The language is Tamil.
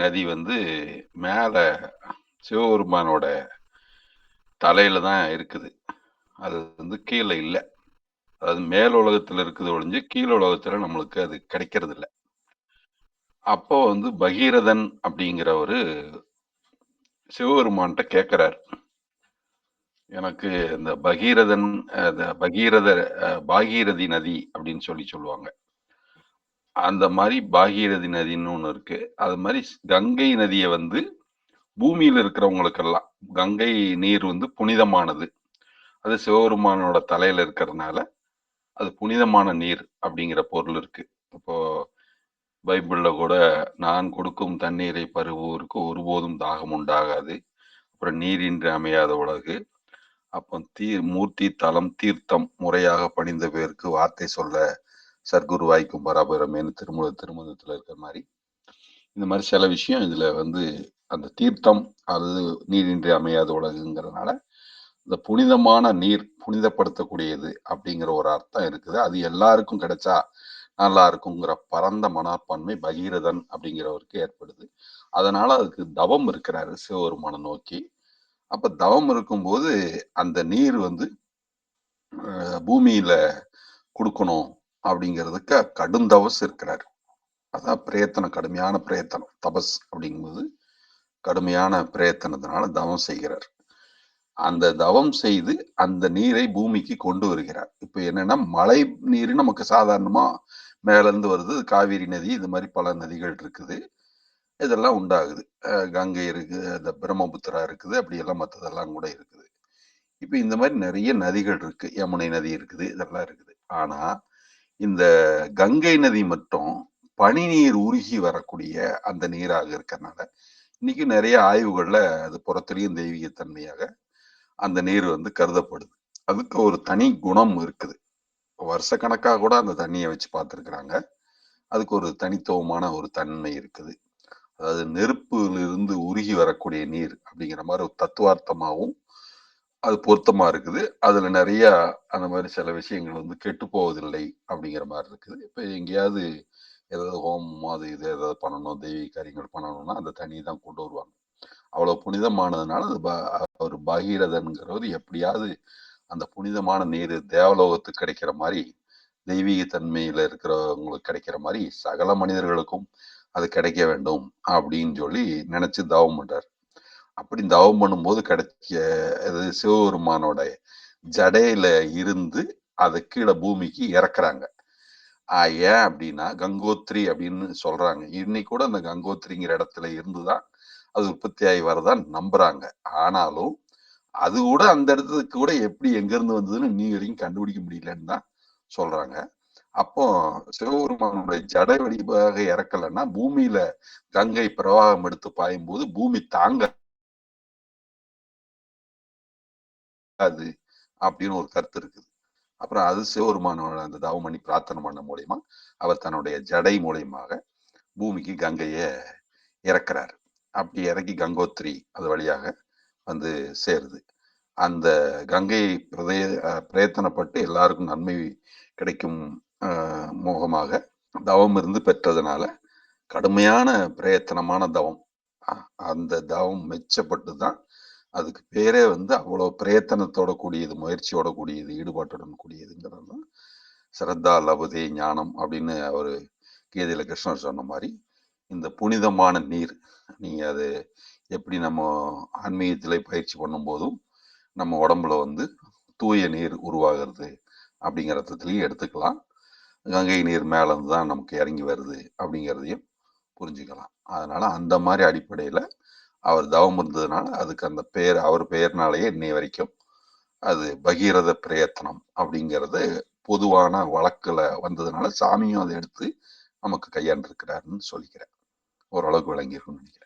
நதி வந்து மேலே சிவபெருமானோட தலையில தான் இருக்குது. அது வந்து கீழே இல்லை. அதாவது மேல் உலகத்தில் இருக்குது ஒழிஞ்சு கீழ் உலகத்தில் நம்மளுக்கு அது கிடைக்கிறது இல்லை அப்போ வந்து பகீரதன் அப்படிங்கிறவரு சிவபெருமான்கிட்ட கேட்குறாரு எனக்கு இந்த பகீரதன் அந்த பகீரத பாகீரதி நதி அப்படின்னு சொல்லி சொல்லுவாங்க. அந்த மாதிரி பாகீரதி நதின்னு ஒன்று இருக்கு. அது மாதிரி கங்கை நதியை வந்து பூமியில் இருக்கிறவங்களுக்கெல்லாம் கங்கை நீர் வந்து புனிதமானது. அது சிவபெருமானோட தலையில இருக்கிறதுனால அது புனிதமான நீர் அப்படிங்கிற பொருள் இருக்கு. இப்போ பைபிள்ல கூட நான் கொடுக்கும் தண்ணீரை பருவோருக்கு ஒருபோதும் தாகம் உண்டாகாது. அப்புறம் நீரின்றி அமையாத உலகு. அப்போ தீர் மூர்த்தி தலம் தீர்த்தம் முறையாக பணிந்த பேருக்கு வார்த்தை சொல்ல சர்க்குரு வாய்க்கும் பராபரமேன்னு திருமுக திருமணத்துல இருக்கிற மாதிரி. இந்த மாதிரி சில விஷயம் இதில் வந்து அந்த தீர்த்தம் அல்லது நீரின்றி அமையாத உலகுங்கிறதுனால இந்த புனிதமான நீர் புனிதப்படுத்தக்கூடியது அப்படிங்கிற ஒரு அர்த்தம் இருக்குது. அது எல்லாருக்கும் கிடைச்சா நல்லா இருக்குங்கிற பரந்த மனப்பான்மை பகீரதன் அப்படிங்கிறவருக்கு ஏற்படுது. அதனால அதுக்கு தவம் இருக்கிறாரு சிவபெருமானை நோக்கி. அப்ப தவம் இருக்கும்போது அந்த நீர் வந்து பூமியில கொடுக்கணும் அப்படிங்கிறதுக்கு கடும் தவஸ் இருக்கிறார். அதான் பிரயத்தனம் கடுமையான பிரயத்தனம். தபஸ் அப்படிங்கும்போது கடுமையான பிரயத்தனத்தினால தவம் செய்கிறார். அந்த தவம் செய்து அந்த நீரை பூமிக்கு கொண்டு வருகிறார். இப்ப என்னன்னா மழை நீர் நமக்கு சாதாரணமா மேலேருந்து வருது. காவிரி நதி இது மாதிரி பல நதிகள் இருக்குது. இதெல்லாம் உண்டாகுது. கங்கை இருக்கு இந்த பிரம்மபுத்திரா இருக்குது அப்படியெல்லாம் மற்றதெல்லாம் கூட இருக்குது. இப்போ இந்த மாதிரி நிறைய நதிகள் இருக்கு. யமுனை நதி இருக்குது இதெல்லாம் இருக்குது. ஆனா இந்த கங்கை நதி மட்டும் பனி நீர் உருகி வரக்கூடிய அந்த நீராக இருக்கிறனால இன்னைக்கு நிறைய ஆய்வுகள்ல அது புறத்திலையும் தெய்வீகத்தன்மையாக அந்த நீர் வந்து கருதப்படுது. அதுக்கு ஒரு தனி குணம் இருக்குது. வருஷ கணக்காக கூட அந்த தண்ணியை வச்சு பார்த்துருக்குறாங்க. அதுக்கு ஒரு தனித்துவமான ஒரு தன்மை இருக்குது. அதாவது நெருப்பிலிருந்து உருகி வரக்கூடிய நீர் அப்படிங்கிற மாதிரி ஒரு தத்துவார்த்தமாகவும் அது பொருத்தமா இருக்குது. அதுல நிறைய அந்த மாதிரி சில விஷயங்கள் வந்து கெட்டு போவதில்லை அப்படிங்கிற மாதிரி இருக்குது. இப்போ எங்கேயாவது ஏதாவது ஹோமம் அது இது ஏதாவது பண்ணணும் தெய்வீக காரியங்கள் பண்ணணும்னா அந்த தண்ணி தான் கொண்டு வருவாங்க. அவ்வளவு புனிதமானதுனால அது ப- ஒரு பகீரதன்கிறவர் எப்படியாவது அந்த புனிதமான நீர் தேவலோகத்துக்கு கிடைக்கிற மாதிரி தெய்வீக தன்மையில இருக்கிறவங்களுக்கு கிடைக்கிற மாதிரி சகல மனிதர்களுக்கும் அது கிடைக்க வேண்டும் அப்படின்னு சொல்லி நினைச்சு தவம் பண்றார். அப்படி தவம் பண்ணும்போது கிடைச்ச அது சிவபெருமானோட ஜடையில இருந்து அதை கீழே பூமிக்கு இறக்குறாங்க. ஏன் அப்படின்னா கங்கோத்ரி அப்படின்னு சொல்றாங்க. இன்னைக்கு கூட அந்த கங்கோத்ரிங்கிற இடத்துல இருந்துதான் அது உற்பத்தி ஆகி வரதான் நம்புறாங்க. ஆனாலும் அது கூட அந்த இடத்துக்கு கூட எப்படி எங்க இருந்து வந்ததுன்னு நீ வரைக்கும் கண்டுபிடிக்க முடியலன்னு தான் சொல்றாங்க. அப்போ சிவபெருமானுடைய ஜடை வடிவாக இறக்கலைன்னா பூமியில கங்கை பிரவாகம் எடுத்து பாயும் போது பூமி தாங்க அது அப்படின்னு ஒரு கருத்து இருக்குது. அப்புறம் அது சிவபெருமானோட அந்த தவமணி பிரார்த்தனை பண்ண மூலியமா அவர் தன்னுடைய ஜடை மூலியமாக பூமிக்கு கங்கையை இறக்குறாரு. அப்படி இறக்கி கங்கோத்ரி அது வழியாக வந்து சேருது. அந்த கங்கை பிரதய அஹ் பிரயத்தனப்பட்டு எல்லாருக்கும் நன்மை கிடைக்கும் மோகமாக தவம் இருந்து பெற்றதுனால கடுமையான பிரயத்தனமான தவம். அந்த தவம் மெச்சப்பட்டு தான் அதுக்கு பேரே வந்து அவ்வளோ பிரயத்தனத்தோட கூடியது முயற்சியோட கூடியது ஈடுபாட்டுடன் கூடியதுங்கிறது தான் சிரத்தா லபதே ஞானம் அப்படின்னு அவர் கீதையில் கிருஷ்ணர் சொன்ன மாதிரி இந்த புனிதமான நீர் நீங்கள் அது எப்படி நம்ம ஆன்மீகத்திலே பயிற்சி பண்ணும்போதும் நம்ம உடம்புல வந்து தூய நீர் உருவாகிறது அப்படிங்கிற எடுத்துக்கலாம். கங்கை நீர் மேலேருந்து தான் நமக்கு இறங்கி வருது அப்படிங்கிறதையும் புரிஞ்சுக்கலாம். அதனால் அந்த மாதிரி அடிப்படையில் அவர் தவம் இருந்ததுனால அதுக்கு அந்த பெயர் அவர் பெயர்னாலேயே இன்னை வரைக்கும் அது பகீரத பிரயத்தனம் அப்படிங்கிறது பொதுவான வழக்கில் வந்ததுனால சாமியும் அதை எடுத்து நமக்கு கையாண்டிருக்கிறாருன்னு சொல்லிக்கிறேன். ஓரளவுக்கு விளங்கியிருக்கும்னு நினைக்கிறேன்.